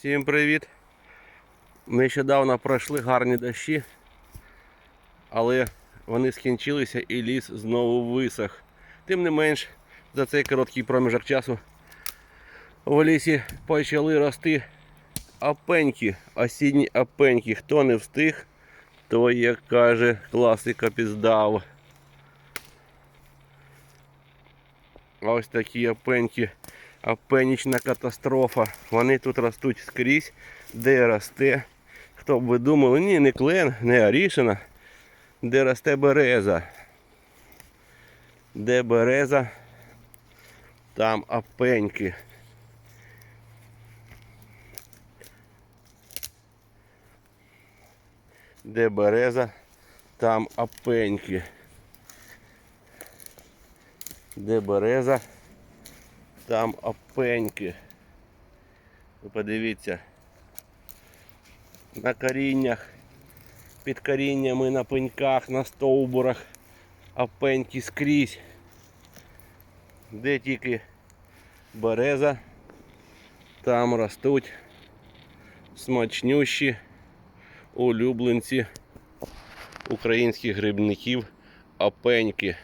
Всім привіт! Нещодавно пройшли гарні дощі, але вони скінчилися і ліс знову висох. Тим не менш, за цей короткий проміжок часу в лісі почали рости опеньки, осінні опеньки. Хто не встиг, той, як каже класика, піздав. Ось такі опеньки. Опенічна катастрофа. Вони тут ростуть скрізь, де росте. Хто б ви думали, ні, не клен, не орішина, де росте береза. Де береза, там опеньки. Де береза, там опеньки. Де береза, там опеньки. Ви подивіться. На коріннях, під коріннями, на пеньках, на стовбурах, опеньки скрізь. Де тільки береза, там ростуть смачнющі улюбленці українських грибників опеньки.